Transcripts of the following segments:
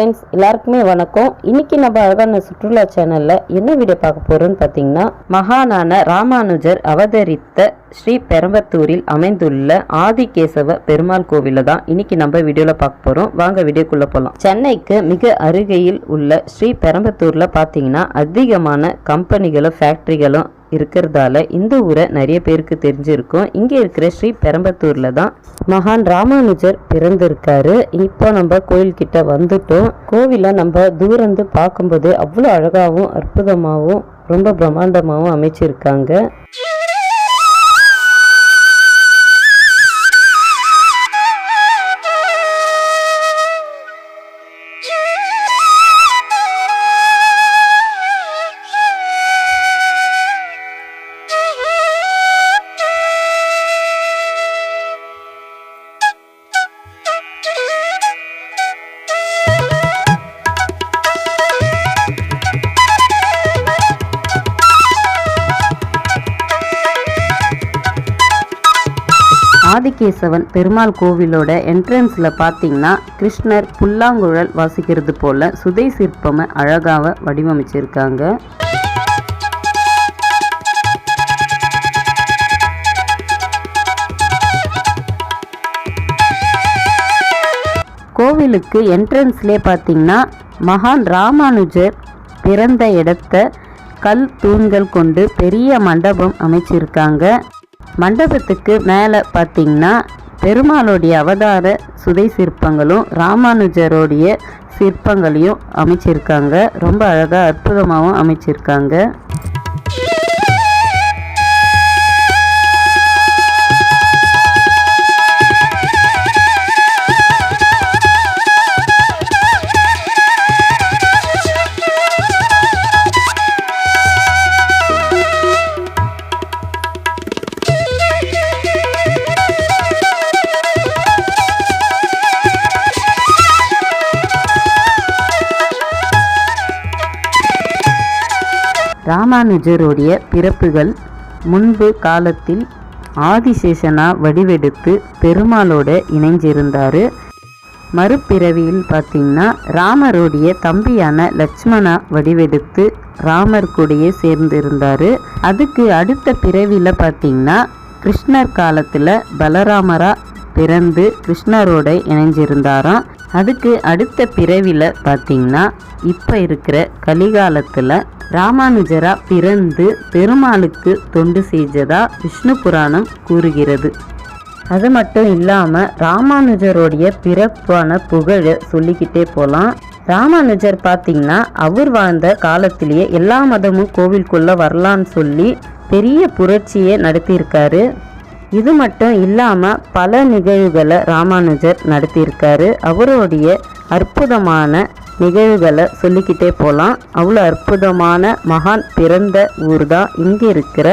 Friends எல்லாருக்குமே வணக்கம். இன்னைக்கு நம்ம அழகான சுற்றுலா சேனல்ல என்ன வீடியோ பார்க்க போறோம்னு பார்த்தீங்கன்னா மகானான ராமானுஜர் அவதரித்த ஸ்ரீ பெரம்பத்தூரில் அமைந்துள்ள ஆதிகேசவ பெருமாள் கோவில தான் இன்னைக்கு நம்ம வீடியோல பார்க்க போறோம். வாங்க வீடியோக்குள்ள போகலாம் சென்னைக்கு மிக அருகையில் உள்ள ஸ்ரீ பெரம்பத்தூர்ல பார்த்தீங்கன்னா அதிகமான கம்பெனிகளும் ஃபேக்டரிகளும் இருக்கிறதால இந்த ஊரை நிறைய பேருக்கு தெரிஞ்சிருக்கும். இங்கே இருக்கிற ஸ்ரீ பெரம்பத்தூரில் தான் மகான் ராமானுஜர் பிறந்திருக்காரு. இப்போ நம்ம கோயில்கிட்ட வந்துட்டோம். கோவிலை நம்ம தூரந்து பார்க்கும்போது அவ்வளோ அழகாகவும் அற்புதமாகவும் ரொம்ப பிரம்மாண்டமாகவும் அமைச்சிருக்காங்க. ஆதிகேசவன் பெருமாள் கோவிலோட என்ட்ரன்ஸில் பார்த்தீங்கன்னா கிருஷ்ணர் புல்லாங்குழல் வாசிக்கிறது போல சுதை சிற்பமை அழகாக வடிவமைச்சிருக்காங்க. கோவிலுக்கு என்ட்ரன்ஸ்லே பார்த்தீங்கன்னா மகான் ராமானுஜர் பிறந்த இடத்த கல் தூண்கள் கொண்டு பெரிய மண்டபம் அமைச்சிருக்காங்க. மண்டபத்துக்கு மேலே பார்த்தீங்கன்னா பெருமாளுடைய அவதார சுதை சிற்பங்களும் ராமானுஜருடைய சிற்பங்களையும் அமைச்சிருக்காங்க. ரொம்ப அழகாக அற்புதமாகவும் அமைச்சிருக்காங்க. ராமானுஜருடைய பிறப்புகள் முன்பு காலத்தில் ஆதிசேஷனா வடிவெடுத்து பெருமாளோட இணைஞ்சிருந்தார். மறுபிறவியில் பார்த்தீங்கன்னா ராமருடைய தம்பியான லட்சுமணா வடிவெடுத்து ராமர் கூடயே சேர்ந்திருந்தார். அதுக்கு அடுத்த பிறவியில் பார்த்தீங்கன்னா கிருஷ்ணர் காலத்தில் பலராமரா பிறந்து கிருஷ்ணரோட இணைஞ்சிருந்தாராம். அதுக்கு அடுத்த பிறவியில் பார்த்திங்கன்னா இப்போ இருக்கிற கலிகாலத்தில் ராமானுஜரா பிறந்து பெருமாளுக்கு தொண்டு செய்ததா விஷ்ணு புராணம் கூறுகிறது. அது மட்டும் இல்லாமல் ராமானுஜருடைய பிறப்பான புகழை சொல்லிக்கிட்டே போகலாம் ராமானுஜர் பார்த்தீங்கன்னா அவர் வாழ்ந்த காலத்திலேயே எல்லா மதமும் கோவிலுக்குள்ளே வரலான்னு சொல்லி பெரிய புரட்சியை நடத்தியிருக்காரு. இது மட்டும் இல்லாமல் பல நிகழ்வுகளை ராமானுஜர் நடத்தியிருக்காரு. அவருடைய அற்புதமான நிகழ்வுகளை சொல்லிக்கிட்டே போகலாம் அவ்வளோ அற்புதமான மகான் பிறந்த ஊர் தான் இங்கே இருக்கிற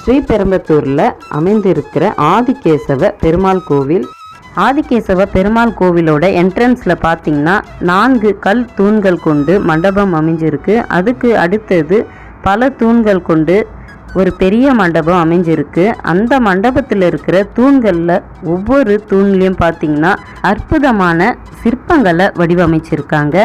ஸ்ரீபெரும்பத்தூரில் அமைந்திருக்கிற ஆதிகேசவ பெருமாள் கோவில். ஆதிகேசவ பெருமாள் கோவிலோட என்ட்ரன்ஸில் பார்த்தீங்கன்னா நான்கு கல் தூண்கள் கொண்டு மண்டபம் அமைஞ்சிருக்கு. அதுக்கு அடுத்தது பல தூண்கள் கொண்டு ஒரு பெரிய மண்டபம் அமைஞ்சிருக்கு. அந்த மண்டபத்தில் இருக்கிற தூண்களில் ஒவ்வொரு தூண்லேயும் பார்த்தீங்கன்னா அற்புதமான சிற்பங்களை வடிவமைச்சிருக்காங்க.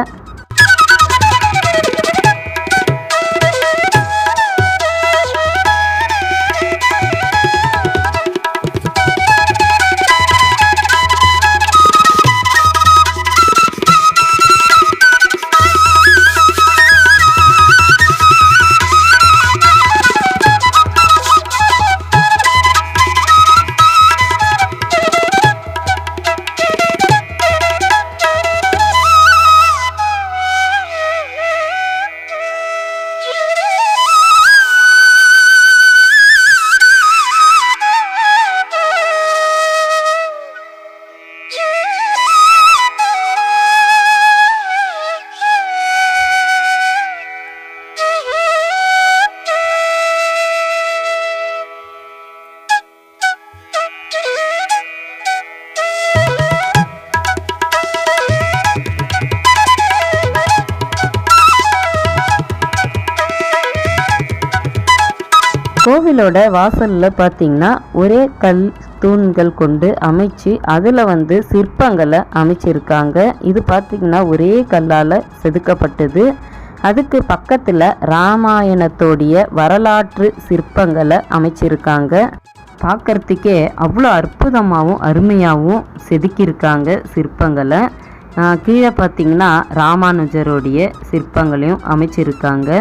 கோவிலோட வாசலில் பார்த்தீங்கன்னா ஒரே கல் தூண்கள் கொண்டு அமைச்சு அதில் வந்து சிற்பங்களை அமைச்சிருக்காங்க. இது பார்த்திங்கன்னா ஒரே கல்லால் செதுக்கப்பட்டது. அதுக்கு பக்கத்தில் ராமாயணத்தோடைய வரலாற்று சிற்பங்களை அமைச்சிருக்காங்க. பார்க்கறதுக்கே அவ்வளோ அற்புதமாகவும் அருமையாகவும் செதுக்கியிருக்காங்க சிற்பங்களை. கீழே பார்த்தீங்கன்னா ராமானுஜருடைய சிற்பங்களையும் அமைச்சிருக்காங்க.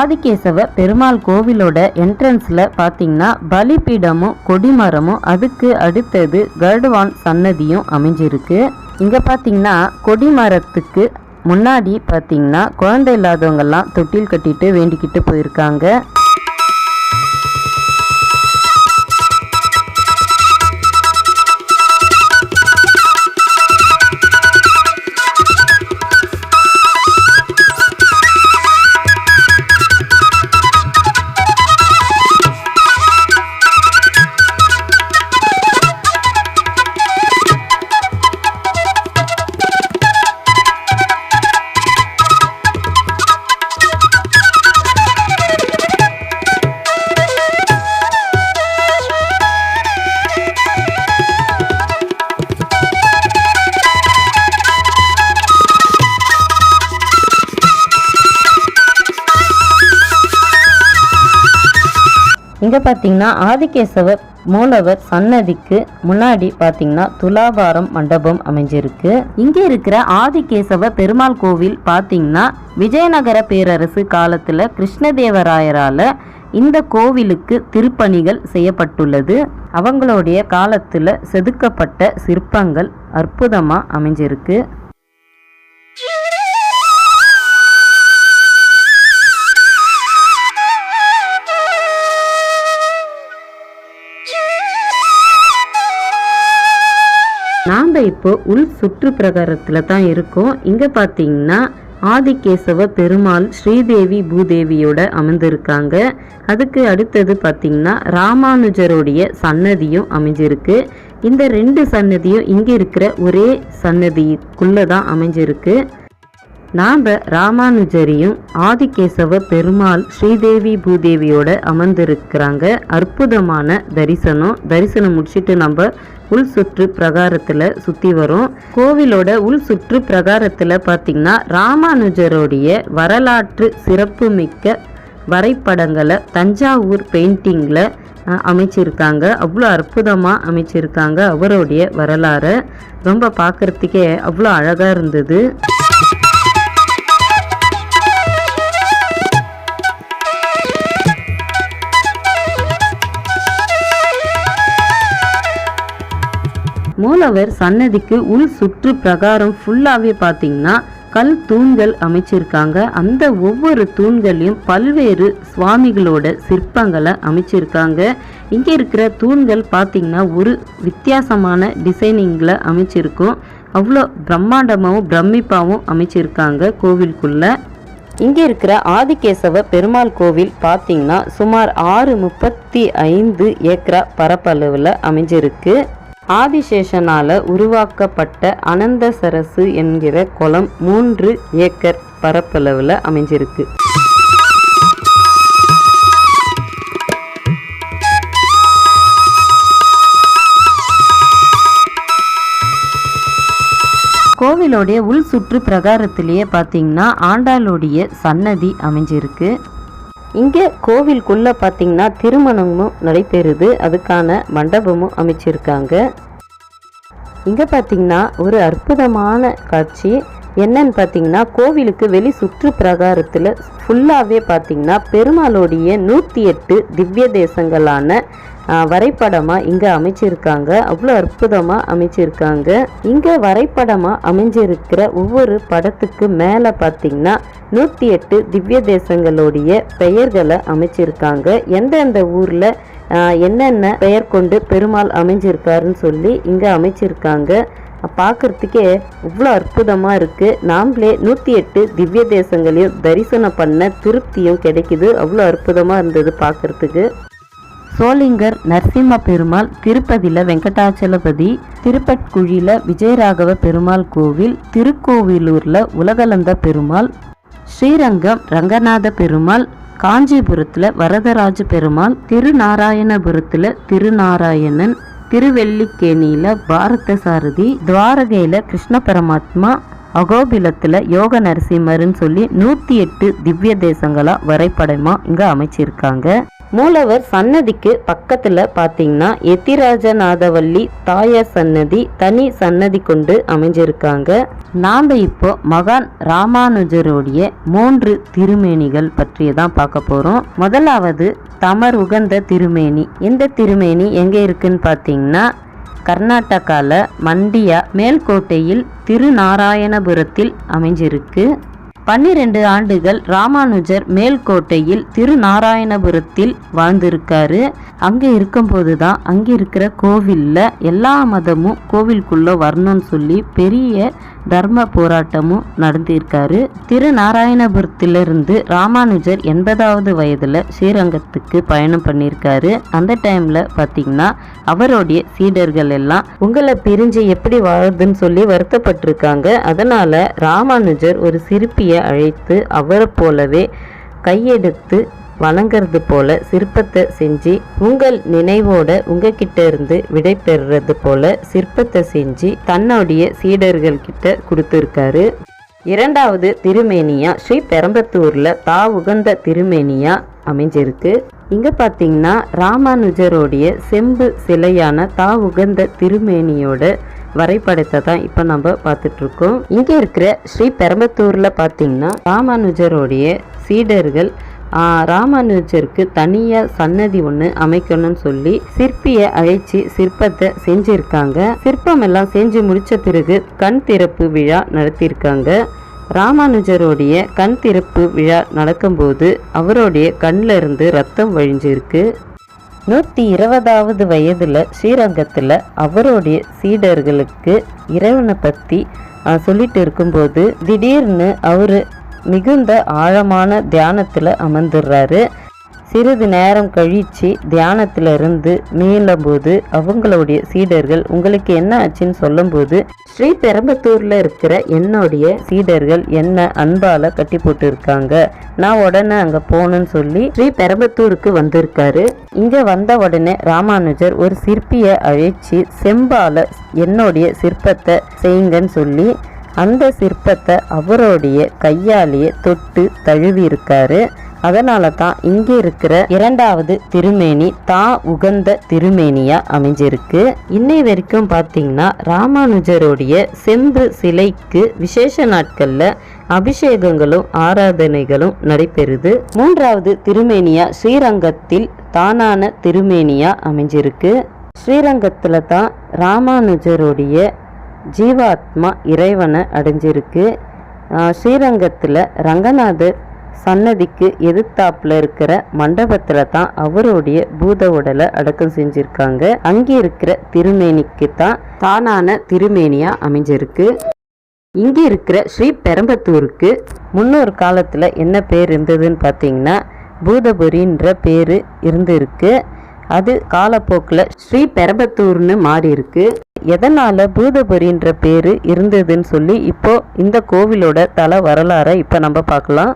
ஆதிகேசவ பெருமாள் கோவிலோட என்ட்ரன்ஸில் பார்த்தீங்கன்னா பலிபீடமும் கொடிமரமும் அதுக்கு அடுத்தது கருடுவான் சன்னதியும் அமைஞ்சிருக்கு. இங்கே பார்த்தீங்கன்னா கொடிமரத்துக்கு முன்னாடி பார்த்தீங்கன்னா குழந்தை இல்லாதவங்கெல்லாம் தொட்டில் கட்டிட்டு வேண்டிக்கிட்டு போயிருக்காங்க. இங்கே பார்த்தீங்கன்னா ஆதிகேசவர் மூலவர் சன்னதிக்கு முன்னாடி பார்த்தீங்கன்னா துலாபாரம் மண்டபம் அமைஞ்சிருக்கு. இங்கே இருக்கிற ஆதிகேசவ பெருமாள் கோவில் பார்த்தீங்கன்னா விஜயநகர பேரரசு காலத்தில் கிருஷ்ணதேவராயரால் இந்த கோவிலுக்கு திருப்பணிகள் செய்யப்பட்டுள்ளது. அவங்களுடைய காலத்தில் செதுக்கப்பட்ட சிற்பங்கள் அற்புதமாக அமைஞ்சிருக்கு. நாம் இப்போ உள் சுற்று பிரகாரத்தில் தான் இருக்கோம். இங்கே பார்த்தீங்கன்னா ஆதிகேசவ பெருமாள் ஸ்ரீதேவி பூதேவியோட அமர்ந்திருக்காங்க. அதுக்கு அடுத்தது பார்த்தீங்கன்னா ராமானுஜருடைய சன்னதியும் அமைஞ்சிருக்கு. இந்த ரெண்டு சன்னதியும் இங்கே இருக்கிற ஒரே சன்னதிக்குள்ளே தான் அமைஞ்சிருக்கு. நாம் ராமானுஜரையும் ஆதிகேசவ பெருமாள் ஸ்ரீதேவி பூதேவியோட அமர்ந்திருக்கிறாங்க. அற்புதமான தரிசனம். தரிசனம் முடிச்சுட்டு நம்ம உள் சுற்று பிரகாரத்தில் சுற்றி வரோம். கோவிலோட உள் சுற்று பிரகாரத்தில் பார்த்திங்கன்னா ராமானுஜருடைய வரலாற்று சிறப்புமிக்க வரைபடங்களை தஞ்சாவூர் பெயிண்டிங்கில் அமைச்சிருக்காங்க. அவ்வளோ அற்புதமாக அமைச்சிருக்காங்க அவருடைய வரலாறை. ரொம்ப பார்க்குறதுக்கே அவ்வளோ அழகாக இருந்தது. மூலவர் சன்னதிக்கு உள் சுற்று பிரகாரம் ஃபுல்லாகவே பார்த்தீங்கன்னா கல் தூண்கள் அமைச்சிருக்காங்க. அந்த ஒவ்வொரு தூண்களையும் பல்வேறு சுவாமிகளோட சிற்பங்களை அமைச்சிருக்காங்க. இங்கே இருக்கிற தூண்கள் பார்த்திங்கன்னா ஒரு வித்தியாசமான டிசைனிங்கில் அமைச்சிருக்கும். அவ்வளோ பிரம்மாண்டமாகவும் பிரமிப்பாகவும் அமைச்சிருக்காங்க கோவிலுக்குள்ள. இங்கே இருக்கிற ஆதிகேசவ பெருமாள் கோவில் பார்த்தீங்கன்னா சுமார் ஆறு முப்பத்தி ஐந்து ஏக்கரா பரப்பளவில் அமைஞ்சிருக்கு. ஆதிசேஷனால் உருவாக்கப்பட்ட அனந்த சரசு என்கிற குளம் மூன்று ஏக்கர் பரப்பளவில் அமைஞ்சிருக்கு. கோவிலோடைய உள் சுற்று பிரகாரத்திலேயே பார்த்தீங்கன்னா ஆண்டாளுடைய சன்னதி அமைஞ்சிருக்கு. இங்கே கோவிலுக்குள்ளே பார்த்தீங்கன்னா திருமணமும் நடைபெறுது. அதுக்கான மண்டபமும் அமைச்சிருக்காங்க. இங்கே பார்த்தீங்கன்னா ஒரு அற்புதமான காட்சி. என்னன்னு பார்த்தீங்கன்னா கோவிலுக்கு வெளி சுற்று பிரகாரத்தில் ஃபுல்லாகவே பார்த்தீங்கன்னா பெருமாளுடைய நூற்றி எட்டு திவ்ய தேசங்களான வரைபடமாக இங்கே அமைச்சிருக்காங்க. அவ்வளோ அற்புதமாக அமைச்சிருக்காங்க. இங்கே வரைபடமாக அமைஞ்சிருக்கிற ஒவ்வொரு படத்துக்கு மேலே பார்த்தீங்கன்னா நூற்றி எட்டு திவ்ய தேசங்களுடைய பெயர்களை அமைச்சிருக்காங்க. எந்தெந்த ஊரில் என்னென்ன பெயர் கொண்டு பெருமாள் அமைஞ்சிருக்காருன்னு சொல்லி இங்கே அமைச்சிருக்காங்க. பார்க்கறதுக்கே இவ்வளோ அற்புதமாக இருக்குது நாம்ளே நூற்றி எட்டு திவ்ய தேசங்களையும் தரிசனம் பண்ண திருப்தியும் கிடைக்குது. அவ்வளோ அற்புதமாக இருந்தது பார்க்கறதுக்கு சோளிங்கர் நரசிம்ம பெருமாள் திருப்பதியில் வெங்கடாச்சலபதி திருப்பட்குழியில் விஜயராகவ பெருமாள் கோவில் திருக்கோவிலூரில் உலகலந்த பெருமாள் ஸ்ரீரங்கம் ரங்கநாத பெருமாள் காஞ்சிபுரத்தில் வரதராஜ பெருமாள் திருநாராயணபுரத்தில் திருநாராயணன் திருவெள்ளிக்கேணியில் பாரத சாரதி துவாரகையில் கிருஷ்ண பரமாத்மா அகோபிலத்தில் யோக நரசிம்மர்னு சொல்லி நூற்றி எட்டு திவ்ய தேசங்களா வரைபடமாக இங்கே அமைச்சிருக்காங்க. மூலவர் சன்னதிக்கு பக்கத்தில் பார்த்தீங்கன்னா எத்திராஜநாதவல்லி தாயார் சன்னதி தனி சன்னதி கொண்டு அமைஞ்சிருக்காங்க. நாம் இப்போ மகான் ராமானுஜருடைய மூன்று திருமேனிகள் பற்றிய தான் பார்க்க போகிறோம் முதலாவது தமர் உகந்த திருமேனி. இந்த திருமேனி? எங்கே இருக்குன்னு பார்த்தீங்கன்னா கர்நாடகாவில் மண்டியா மேல்கோட்டையில் திருநாராயணபுரத்தில் அமைஞ்சிருக்கு. பன்னிரெண்டு ஆண்டுகள் ராமானுஜர் மேல்கோட்டையில் திருநாராயணபுரத்தில் வாழ்ந்திருக்காரு. அங்கே இருக்கும்போது தான் அங்கே இருக்கிற கோவிலில் எல்லா மதமும் கோவிலுக்குள்ளே வரணும்னு சொல்லி பெரிய தர்ம போராட்டமும் நடந்திருக்காரு. திருநாராயணபுரத்திலிருந்து ராமானுஜர் எண்பதாவது வயதில் ஸ்ரீரங்கத்துக்கு பயணம் பண்ணியிருக்காரு அந்த டைமில் பார்த்தீங்கன்னா அவருடைய சீடர்கள் எல்லாம் உங்களை பிரிஞ்சு எப்படி வாழுதுன்னு சொல்லி வருத்தப்பட்டிருக்காங்க. அதனால் ராமானுஜர் ஒரு சிற்பியை அழைத்து அவரை போலவே கையெடுத்து வணங்கிறது போல சிற்பத்தை செஞ்சு உங்கள் நினைவோட உங்ககிட்ட இருந்து விடை பெறுறது போல சிற்பத்தை செஞ்சு தன்னுடைய சீடர்கள் கிட்ட கொடுத்துருக்காரு. இரண்டாவது திருமேனியா ஸ்ரீ பெரம்பத்தூர்ல தா உகந்த திருமேனியா அமைஞ்சிருக்கு. இங்க பாத்தீங்கன்னா ராமானுஜருடைய செம்பு சிலையான தா உகந்த திருமேனியோட வரைபடத்தை தான் இப்போ நம்ம பார்த்துட்டு இருக்கோம் இங்கே இருக்கிற ஸ்ரீ பெரம்பத்தூரில் பார்த்தீங்கன்னா ராமானுஜருடைய சீடர்கள் ராமானுஜருக்கு தனியாக சன்னதி ஒன்று அமைக்கணும்னு சொல்லி சிற்பியை அழைச்சி சிற்பத்தை செஞ்சுருக்காங்க. சிற்பம் எல்லாம் செஞ்சு முடித்த பிறகு கண் திறப்பு விழா நடத்தியிருக்காங்க. ராமானுஜருடைய கண் திறப்பு விழா நடக்கும்போது அவருடைய கண்ணில் இருந்து ரத்தம் வழிஞ்சிருக்கு. நூற்றி இருபதாவது வயதில் ஸ்ரீரங்கத்தில் அவருடைய சீடர்களுக்கு இறைவனை பற்றி சொல்லிட்டு இருக்கும்போது திடீர்னு அவர் மிகுந்த ஆழமான தியானத்தில் அமர்ந்துடுறாரு. சிறிது நேரம் கழித்து தியானத்தில் இருந்து மீளும்போது அவங்களுடைய சீடர்கள் உங்களுக்கு என்ன ஆச்சுன்னு சொல்லும்போது ஸ்ரீ பெரம்பத்தூரில் இருக்கிற என்னுடைய சீடர்கள் என்ன அன்பால் கட்டி போட்டிருக்காங்க. நான் உடனே அங்கே போகணும்னு சொல்லி ஸ்ரீ பெரம்பத்தூருக்கு வந்திருக்காரு. இங்கே வந்த உடனே ராமானுஜர் ஒரு சிற்பியை அழைச்சி செம்பால என்னுடைய சிற்பத்தை செய்யுங்கன்னு சொல்லி அந்த சிற்பத்தை அவருடைய கையாலேயே தொட்டு தழுவி இருக்காரு அதனால தான் இங்கே இருக்கிற இரண்டாவது திருமேனி தா உகந்த திருமேனியா அமைஞ்சிருக்கு. இன்னை வரைக்கும் பார்த்தீங்கன்னா ராமானுஜருடைய செம்பு சிலைக்கு விசேஷ நாட்கள்ல அபிஷேகங்களும் ஆராதனைகளும் நடைபெறுது. மூன்றாவது திருமேனியா ஸ்ரீரங்கத்தில் தானான திருமேனியா அமைஞ்சிருக்கு. ஸ்ரீரங்கத்தில் தான் ராமானுஜருடைய ஜீவாத்மா இறைவனை அடைஞ்சிருக்கு. ஸ்ரீரங்கத்தில் ரங்கநாதர் சன்னதிக்கு எதிர்த்தாப்புல இருக்கிற மண்டபத்தில் தான் அவருடைய பூத உடலை அடக்கம் செஞ்சிருக்காங்க. அங்கே இருக்கிற திருமேனிக்கு தான் தானான திருமேனியா அமைஞ்சிருக்கு. இங்கே இருக்கிற ஸ்ரீ பெரம்பத்தூருக்கு முன்னொரு காலத்தில் என்ன பேர் இருந்ததுன்னு பார்த்தீங்கன்னா பூதபுரின்ற பேர் இருந்திருக்கு. அது காலப்போக்கில் ஸ்ரீ பெரம்பத்தூர்னு மாறி இருக்கு எதனால் பூதபுரின்ற பேர் இருந்ததுன்னு சொல்லி இப்போ இந்த கோவிலோட தல வரலாறை இப்போ நம்ம பார்க்கலாம்.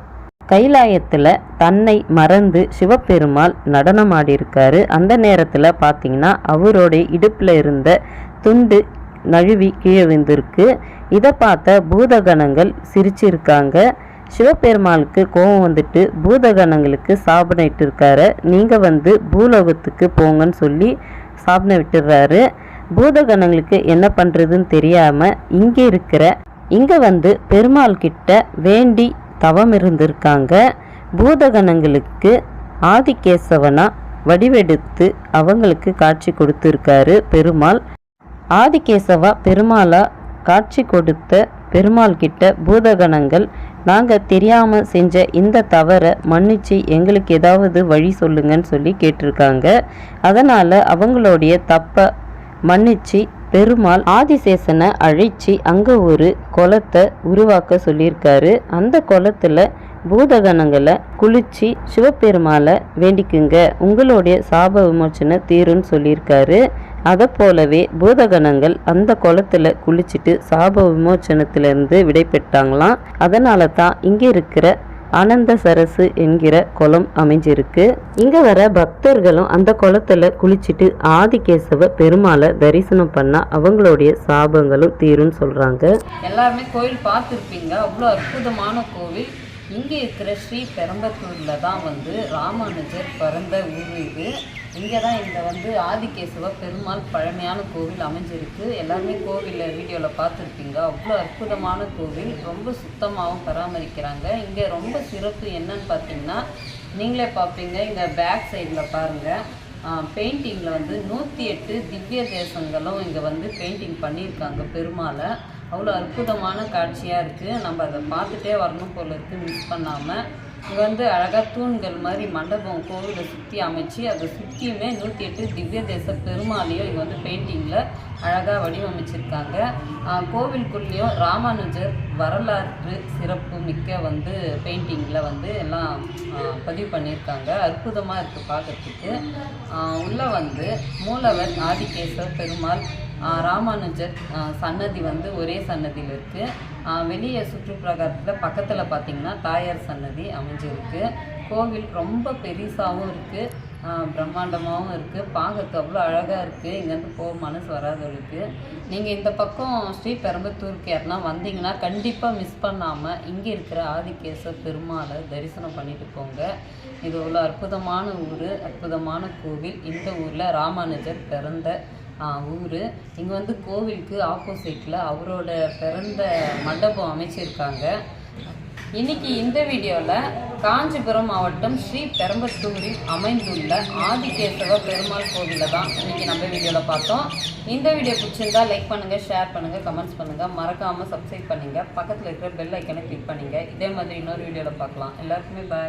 கைலாயத்தில் தன்னை மறந்து சிவபெருமாள் நடனம் ஆடியிருக்காரு அந்த நேரத்தில் பார்த்தீங்கன்னா அவருடைய இடுப்பில் இருந்த துண்டு நழுவி கீழே விழுந்திருக்கு. இதை பார்த்த பூதகணங்கள் சிரிச்சிருக்காங்க. சிவபெருமாளுக்கு கோபம் வந்துட்டு பூதகணங்களுக்கு சாபனை இட்டிருக்காரு. நீங்கள் வந்து பூலோகத்துக்கு போங்கன்னு சொல்லி சாபனை விட்டுடுறாரு பூதகணங்களுக்கு என்ன பண்ணுறதுன்னு தெரியாமல் இங்கே இருக்கிற இங்கே வந்து பெருமாள் கிட்ட வேண்டி தவம் இருந்திருக்காங்க. பூதகணங்களுக்கு ஆதிகேசவனா வடிவெடுத்து அவங்களுக்கு காட்சி கொடுத்துருக்காரு பெருமாள். ஆதிகேசவா பெருமாளா காட்சி கொடுத்த பெருமாள் கிட்ட பூதகணங்கள் நாங்கள் தெரியாமல் செஞ்ச இந்த தவறை மன்னிச்சு எங்களுக்கு ஏதாவது வழி சொல்லுங்கன்னு சொல்லி கேட்டிருக்காங்க. அதனால் அவங்களுடைய தப்பை மன்னிச்சு பெருமாள் ஆதிசேஷனை அழிச்சு அங்கே ஒரு குளத்தை உருவாக்க சொல்லியிருக்காரு. அந்த குளத்தில் பூதகணங்களை குளிச்சு சிவபெருமாளை வேண்டிக்குங்க. உங்களுடைய சாப விமோச்சனை தீரும்னு சொல்லியிருக்காரு. அதை போலவே பூதகணங்கள் அந்த குளத்துல குளிச்சுட்டு சாப விமோச்சனத்திலிருந்து விடை பெற்றாங்களாம் அதனால தான் இங்கே இருக்கிற ஆனந்த சரசு என்கிற குளம் அமைஞ்சிருக்கு. இங்க வர பக்தர்களும் அந்த குளத்துல குளிச்சுட்டு ஆதிகேசவ பெருமாளை தரிசனம் பண்ணா அவங்களுடைய சாபங்களும் தீரும்னு சொல்றாங்க. எல்லாருமே கோயில் பார்த்துருப்பீங்க. அவ்வளோ அற்புதமான கோவில். இங்கே இருக்கிற ஸ்ரீ பெரம்பத்தூரில் தான் வந்து ராமானுஜர் பிறந்த ஊர் இது. இங்கே தான் இந்த வந்து ஆதிகேசவ பெருமாள் பழமையான கோவில் அமைஞ்சிருக்கு. எல்லாருமே கோவிலில் வீடியோவில் பார்த்துருப்பீங்க. அவ்வளோ அற்புதமான கோவில். ரொம்ப சுத்தமாகவும் பராமரிக்கிறாங்க. இங்கே ரொம்ப சிறப்பு என்னன்னு பார்த்தீங்கன்னா நீங்களே பார்ப்பீங்க. இங்கே பேக் சைடில் பாருங்கள் பெயிண்டிங்கில் வந்து நூற்றி எட்டு திவ்ய தேசங்களும் இங்கே வந்து பெயிண்டிங் பண்ணியிருக்காங்க பெருமாளை. அவ்வளோ அற்புதமான காட்சியாக இருக்குது நம்ம அதை பார்த்துட்டே வரணும் போல இருக்குது மிஸ் பண்ணாமல் இங்கே வந்து அழகாக தூண்கள் மாதிரி மண்டபம் கோவிலை சுற்றி அமைச்சு அதை சுற்றியுமே நூற்றி எட்டு திவ்ய தேச பெருமாளையும் இங்கே வந்து பெயிண்டிங்கில் அழகாக வடிவமைச்சிருக்காங்க. கோவிலுக்குள்ளேயும் ராமானுஜர் வரலாற்று சிறப்பு மிக்க வந்து பெயிண்டிங்கில் வந்து எல்லாம் பதிவு பண்ணியிருக்காங்க. அற்புதமாக இருக்குது பார்க்குறதுக்கு உள்ளே வந்து மூலவர் ஆதிகேசர் பெருமாள் ராமானுஜர் சன்னதி வந்து ஒரே சன்னதியில் இருக்குது வெளியே சுற்றுப்பிரகாரத்தில் பக்கத்தில் பார்த்திங்கன்னா தாயார் சன்னதி அமைஞ்சிருக்கு. கோவில் ரொம்ப பெருசாகவும் இருக்குது பிரம்மாண்டமாகவும் இருக்குது பார்க்கறதுக்கு அவ்வளோ அழகாக இருக்குது இங்கேருந்து போக மனசு வராதவங்களுக்கு. நீங்கள் இந்த பக்கம் ஸ்ரீ பெரம்பத்தூருக்கு யாருன்னா வந்தீங்கன்னா கண்டிப்பாக மிஸ் பண்ணாமல் இங்கே இருக்கிற ஆதிகேச பெருமாளை தரிசனம் பண்ணிட்டு போங்க. இது அவ்வளோ அற்புதமான ஊர் அற்புதமான கோவில். இந்த ஊரில் ராமானுஜர் பிறந்த ஊர். இங்கே வந்து கோவிலுக்கு ஆப்போசிட்டில் அவரோட பிறந்த மண்டபம் அமைச்சிருக்காங்க. இன்னைக்கு இந்த வீடியோவில் காஞ்சிபுரம் மாவட்டம் ஸ்ரீ பெரம்பத்தூரில் அமைந்துள்ள ஆதிகேசவ பெருமாள் கோவிலில் தான் இன்னைக்கு நம்ம வீடியோவில் பார்த்தோம். இந்த வீடியோ பிடிச்சிருந்தா லைக் பண்ணுங்கள் ஷேர் பண்ணுங்கள் கமெண்ட்ஸ் பண்ணுங்கள் மறக்காமல் சப்ஸ்கிரைப் பண்ணுங்கள் பக்கத்தில் இருக்கிற பெல் ஐக்கனை கிளிக் பண்ணுங்கள் இதே மாதிரி இன்னொரு வீடியோவில் பார்க்கலாம். எல்லாருக்குமே பாய்